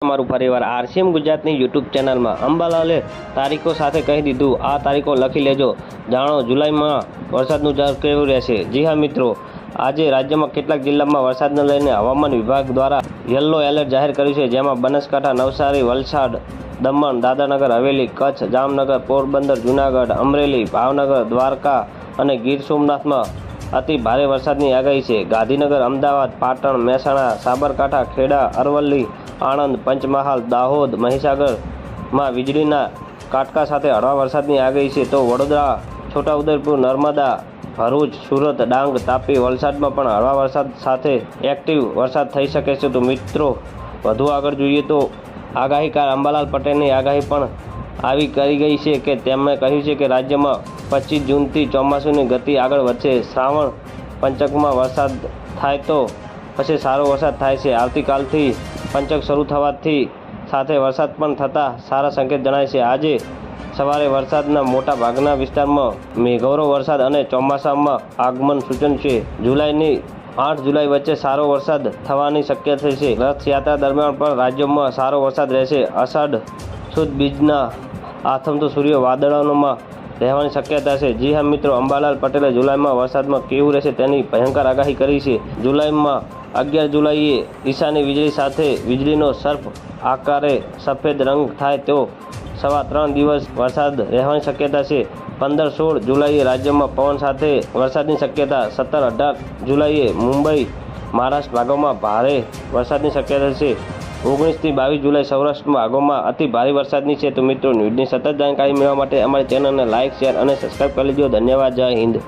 તમારું પરિવાર આરસીએમ ગુજરાતની યુટ્યુબ ચેનલમાં અંબાલાલે તારીખો સાથે કહી દીધું. આ તારીખો લખી લેજો. જાણો, જુલાઈમાં વરસાદનું દર કેવું રહેશે? જી હા, મિત્રો. આજે રાજ્યમાં કેટલાક જિલ્લામાં વરસાદને લઈને હવામાન વિભાગ દ્વારા યલો એલર્ટ જાહેર કર્યું છે, જેમાં બનાસકાંઠા, નવસારી, વલસાડ, દમણ, દાદરાનગર, હવેલી, કચ્છ, જામનગર, પોરબંદર, જૂનાગઢ, અમરેલી, ભાવનગર, દ્વારકા અને ગીર સોમનાથમાં અતિ ભારે વરસાદની આગાહી છે. ગાંધીનગર, અમદાવાદ, પાટણ, મહેસાણા, સાબરકાંઠા, ખેડા, અરવલ્લી, આણંદ, પંચમહાલ, દાહોદ મહીસાગરમાં વીજળીના કાટકા સાથે હળવા વરસાદની આગાહી છે. તો વડોદરા, છોટાઉદેપુર, નર્મદા, ભરૂચ, સુરત, ડાંગ, તાપી વલસાડમાં પણ હળવા વરસાદ સાથે એક્ટિવ વરસાદ થઈ શકે છે. તો મિત્રો, વધુ આગળ જોઈએ તો આગાહીકાર અંબાલાલ પટેલની આગાહી પણ આવી કરી ગઈ છે કે તેમણે કહ્યું છે કે રાજ્યમાં પચીસ જૂનથી ચોમાસુની ગતિ આગળ વધશે. શ્રાવણ પંચકમાં વરસાદ થાય તો પછી સારો વરસાદ થાય છે. આવતીકાલથી પંચક શરૂ થવાથી સાથે વરસાદ પણ થતાં સારા સંકેત જણાય છે. આજે સવારે વરસાદના મોટા ભાગના વિસ્તારમાં મેઘોરો વરસાદ અને ચોમાસામાં આગમન સૂચન છે. જુલાઈની આઠ જુલાઈ વચ્ચે સારો વરસાદ થવાની શક્યતા છે. રથયાત્રા દરમિયાન પણ રાજ્યોમાં સારો વરસાદ રહેશે. અષાઢ સુદ બીજના આથમતો સૂર્ય વાદળોમાં રહેવાની શક્યતા છે. જી હા મિત્રો, અંબાલાલ પટેલે જુલાઈમાં વરસાદમાં કેવું રહેશે તેની ભયંકર આગાહી કરી છે. જુલાઈમાં અગિયાર જુલાઈએ ઈશાની વીજળી સાથે વીજળીનો સર્પ આકારે સફેદ રંગ થાય તો સવા ત્રણ દિવસ વરસાદ રહેવાની શક્યતા છે. પંદર સોળ જુલાઈએ રાજ્યમાં પવન સાથે વરસાદની શક્યતા, સત્તર અઢાર જુલાઈએ મુંબઈ, મહારાષ્ટ્ર ભાગોમાં ભારે વરસાદની શક્યતા છે. ઓગણીસથી બાવીસ જુલાઈ સૌરાષ્ટ્રમાં આગોમાં અતિ ભારે વરસાદની છે. તો મિત્રો, ન્યૂઝની સતત જાણકારી મેળવવા માટે અમારી ચેનલને લાઇક શેર અને સબસ્ક્રાઈબ કરી લેજો. ધન્યવાદ. જય હિન્દ.